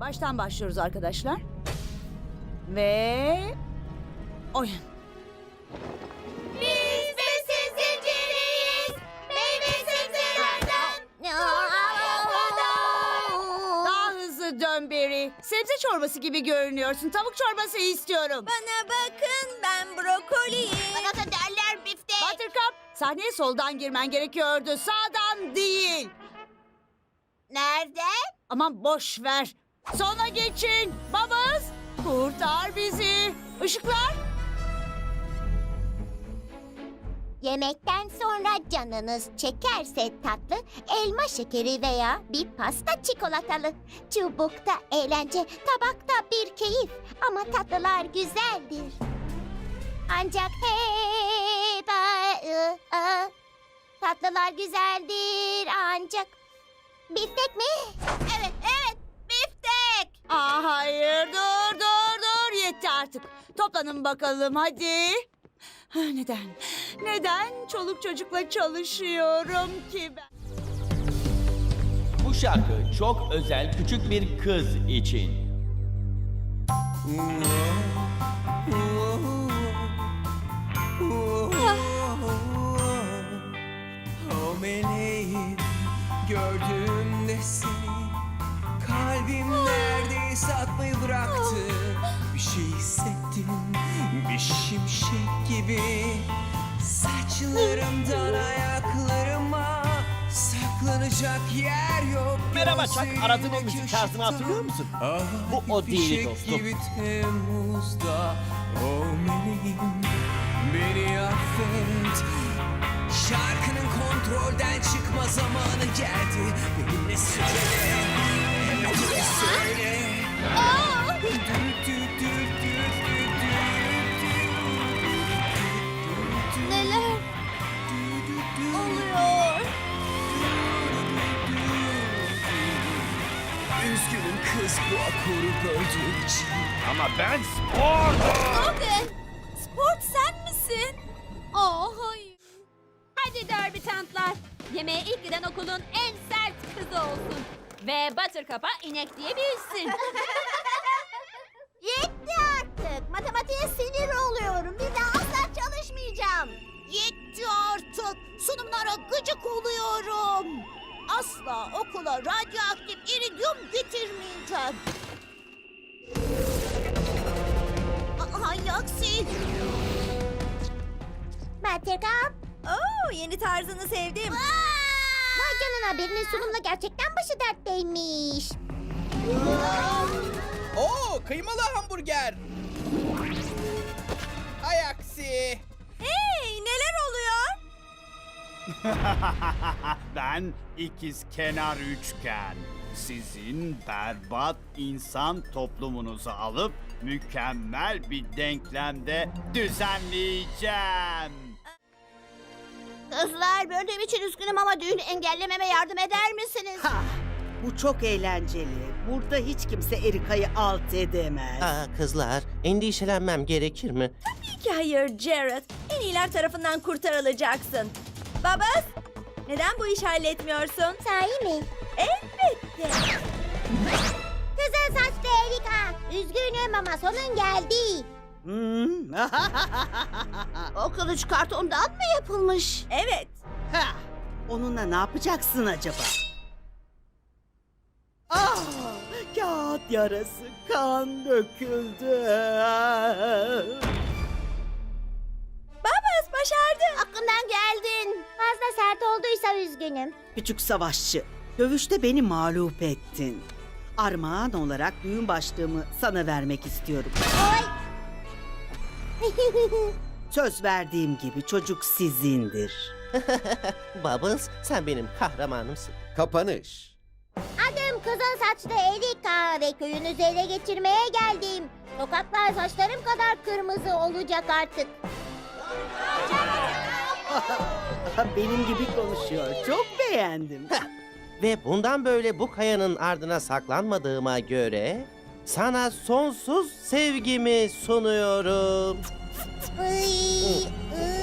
Baştan başlıyoruz arkadaşlar. Ve oyun. Biz besin zinciriyiz. Meyve sebzelerden. Daha hızlı dön Berry. Sebze çorbası gibi görünüyorsun. Tavuk çorbası istiyorum. Bana bakın ben brokoliyim. Bana da derler biftek. Buttercup sahneye soldan girmen gerekiyordu. Sağdan değil. Nerede? Aman boş ver. Sona geçin. Babız kurtar bizi. Işıklar. Yemekten sonra canınız çekerse tatlı, elma şekeri veya bir pasta çikolatalı. Çubukta eğlence, tabakta bir keyif ama tatlılar güzeldir. Ancak hep ı, tatlılar güzeldir ancak. Biftek mi? Evet, evet. Aa, hayır dur dur dur yetti artık. Toplanın bakalım hadi. Ha, Neden? Neden çoluk çocukla çalışıyorum ki ben? Bu şarkı çok özel küçük bir kız için. O meleği gördüğümde bıraktı Bir şey hissettim bir şimşek gibi Saçlarımdan ayaklarıma Saklanacak yer yok Merhaba Çak, aradığın o müzik tarzını hatırlıyor musun? Ah, Bu o değil dostum. gibi Temmuz'da o meleğim Üzgünüm kız bu akoru böldüğüm için Ama ben spordum. Logan, sport sen misin? Aa hayır. Hadi derbitantlar. Yemeğe ilk giden okulun en sert kızı olsun. Ve Buttercup'a inek diyebilsin. Yetti Asla okula radyoaktif iridyum getirmeyeceğim. Hay aksi. Buttercup. Oo, yeni tarzını sevdim. Vay canına birinin sunumla gerçekten başı dertteymiş. Oo kıymalı hamburger. ben ikiz kenar üçgen. Sizin berbat insan toplumunuzu alıp mükemmel bir denklemde düzenleyeceğim. Kızlar böldüğüm için üzgünüm ama düğünü engellememe yardım eder misiniz? Ha, bu çok eğlenceli. Burada hiç kimse Erika'yı alt edemez. Aa, kızlar, endişelenmem gerekir mi? ki hayır Jared. En iyiler tarafından kurtarılacaksın. Babas, neden bu işi halletmiyorsun? Sahi mi? Elbette. Kızıl saçlı Erika. Üzgünüm ama sonun geldi. Hmm. O kılıç kartondan mı yapılmış? Evet. Ha, Onunla ne yapacaksın acaba? Ah, kağıt yarası, kan döküldü. Babas başardın. Aklından geldin. Fazla sert olduysa üzgünüm. Küçük savaşçı, dövüşte beni mağlup ettin. Armağan olarak düğün başlığımı sana vermek istiyorum. Oy. Söz verdiğim gibi çocuk sizindir. Bubbles, sen benim kahramanımsın. Kapanış. Adım Kızıl Saçlı Erika ve köyünüzü ele geçirmeye geldim. Sokaklar saçlarım kadar kırmızı olacak artık. Benim gibi konuşuyor. Çok beğendim. Ve bundan böyle bu kayanın ardına saklanmadığıma göre... ...sana sonsuz sevgimi sunuyorum. Iy, ıı,